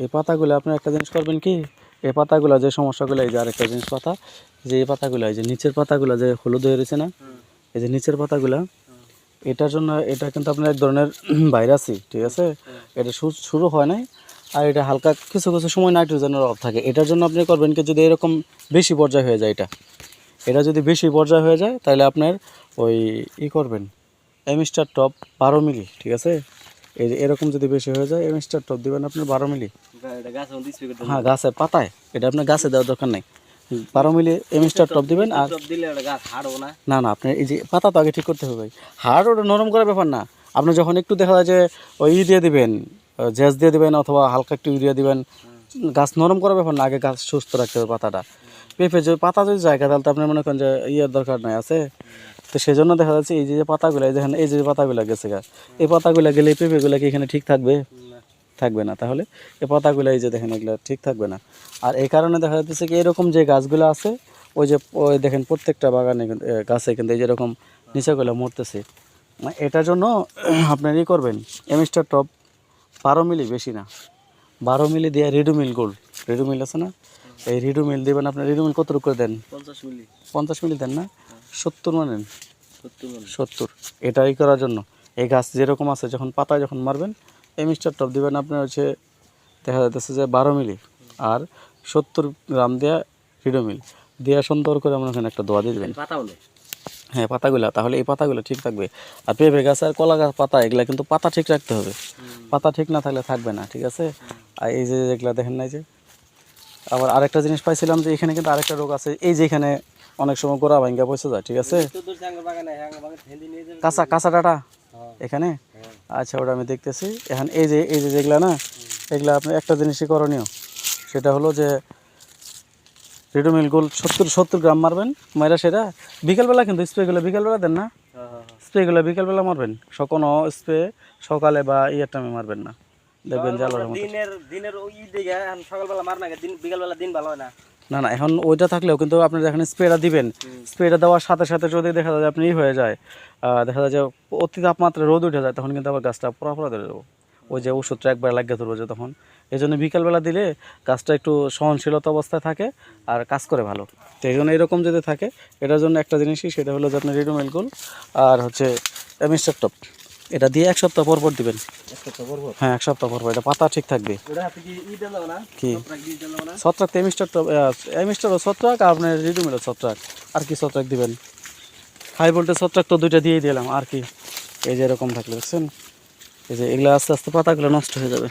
এই পাতাগুলো আপনি একটা জিনিস করবেন কি এই পাতাগুলো যে সমস্যাগুলো এই যে আরেকটা জিনিস পাতা যে এই পাতাগুলো এই যে নিচের পাতাগুলো যে হলুদ হয়ে রয়েছে না এই যে নিচের পাতাগুলো এটার জন্য এটা কিন্তু আপনার এক ধরনের ভাইরাসই ঠিক আছে? এটা শুরু হয় নাই আর এটা হালকা কিছু কিছু সময় নাইট্রোজেনের অভাব থাকে। এটার জন্য আপনি করবেন কি যদি এরকম বেশি পর্যায় হয়ে যায় এটা এটা যদি বেশি পর্যায় হয়ে যায় তাহলে আপনার ওই ই করবেন এমিস্টার টপ বারো মিলি ঠিক আছে? এই যে এরকম যদি বেশি হয়ে যায় এমিস্টার টপ দিবেন আপনি বারো মিলি। হ্যাঁ গাছে পাতায়। এটা আপনার গাছে দেওয়ার দরকার নেই। বারো মিলি এমিস্টার টপ দিবেন আর না। না না আপনার এই যে পাতা তো আগে ঠিক করতে হবে ভাই। হাড় ওটা নরম করার ব্যাপার না। আপনি যখন একটু দেখা যায় যে ওই ই দিয়ে দিবেন জেস দিয়ে দিবেন অথবা হালকা একটু ইউরিয়া দিবেন গাছ নরম করার ব্যাপার না আগে গাছ সুস্থ রাখতে হবে পাতাটা। পেঁপে যে পাতা যদি জায়গা তাহলে তো আপনার মনে করেন যে ইয়ের দরকার নাই আছে? তো সেজন্য দেখা যাচ্ছে এই যে যে পাতাগুলো এই দেখেন এই যে পাতাগুলো গেছে গাছ এই পাতাগুলো গেলে পেঁপেগুলো কি এখানে ঠিক থাকবে? থাকবে না। তাহলে এই পাতাগুলো এই যে দেখেন এগুলো ঠিক থাকবে না। আর এই কারণে দেখা যাচ্ছে কি এরকম যে গাছগুলো আছে ওই যে ওই দেখেন প্রত্যেকটা বাগানে গাছে কিন্তু এই যেরকম নিচেগুলো মরতেছে। মানে এটার জন্য আপনার ই করবেন এমিস্টার টপ বারো মিলি বেশি না। বারো মিলি দিয়ে রিডু মিল গোল্ড রিডু মিল আছে না? এই রিডু মিল দেবেন আপনার রিডু মিল কত করে দেন? পঞ্চাশ মিলি। পঞ্চাশ মিলি দেন না? সত্তর মানেন সত্তর এটাই করার জন্য। এই গাছ যেরকম আছে যখন পাতায় যখন মারবেন এই মিস্টার টপ দেবেন আপনার হচ্ছে দেখা যাচ্ছে যে বারো মিলি। আর সত্তর গ্রাম দেয়া হিডো মিল। দেওয়া সুন্দর করে আমরা ওখানে একটা দোয়া দিয়ে দেবেন। হ্যাঁ পাতাগুলো। তাহলে এই পাতাগুলো ঠিক থাকবে। আর পেঁপে গাছ আর কলা গাছ পাতা এগুলা কিন্তু পাতা ঠিক রাখতে হবে। পাতা ঠিক না থাকলে থাকবে না ঠিক আছে? আর এই যে যেগুলা দেখেন না এই যে আবার আরেকটা জিনিস পাইছিলাম যে এখানে কিন্তু আরেকটা রোগ আছে। এই যে এখানে অনেক সময় গোড়া ভাঙ্গা পয়সা যায়, ঠিক আছে? কাঁচা কাঁচা ডাটা। এখানে? আচ্ছা ওটা আমি দেখতেছি। এখন এই যে এই যে যেগুলা না, এগুলা আপনি একটা জিনিসই করণীয়। সেটা হলো যে রেডোমিল গোল সত্তর সত্তর গ্রাম মারবেন, মাইরা সেটা। বিকেলবেলা কিন্তু স্প্রেগুলো বিকালবেলা দেন না। স্প্রেগুলো বিকেলবেলা মারবেন। কোনো স্প্রে সকালে বা ইয়ের টাইমে মারবেন না। দেখবেন রহমতে। দিনের দিনের ওই দিকে সকালবেলা মার না, দিন বিকালবেলা দিন ভালো হয় না। না না, এখন ওইটা থাকলেও কিন্তু আপনি যখন স্প্রেটা দিবেন। স্প্রেটা দেওয়ার সাথে সাথে যদি দেখা যায় আপনি হয়ে যায় দেখা যায় যে অতি তাপমাত্রা রোদ উঠে যায়, তখন কিন্তু আবার গাছটা পুরা পুরা ধরে যাব ওই যে ওষুধটা একবার লাগিয়ে ধরবো যে তখন। এই জন্য বিকালবেলা দিলে গাছটা একটু সহনশীলতা অবস্থায় থাকে আর কাজ করে ভালো। তো এই জন্য এরকম যদি থাকে, এটার জন্য একটা জিনিসই, সেটা হলো যে আপনি রেডোমেলগুল আর হচ্ছে মিস্টার টপ। এটা দিয়ে এক সপ্তাহ পর পর দিবেন। তো হ্যাঁ এক সপ্তাহ পর পর। এটা পাতা ঠিক থাকবে। কি ছত্রাক তো এমিস্টার এমিস্টার ছত্রাক আর আপনার রিডুমিলের ছত্রাক। আর কি ছত্রাক দিবেন? হাই ভোল্টেজ ছত্রাক তো দুইটা দিয়ে দিলাম। আর কি? এই যে এরকম থাকলে দেখছেন? এই যে এগুলো আস্তে আস্তে পাতাগুলো নষ্ট হয়ে যাবে।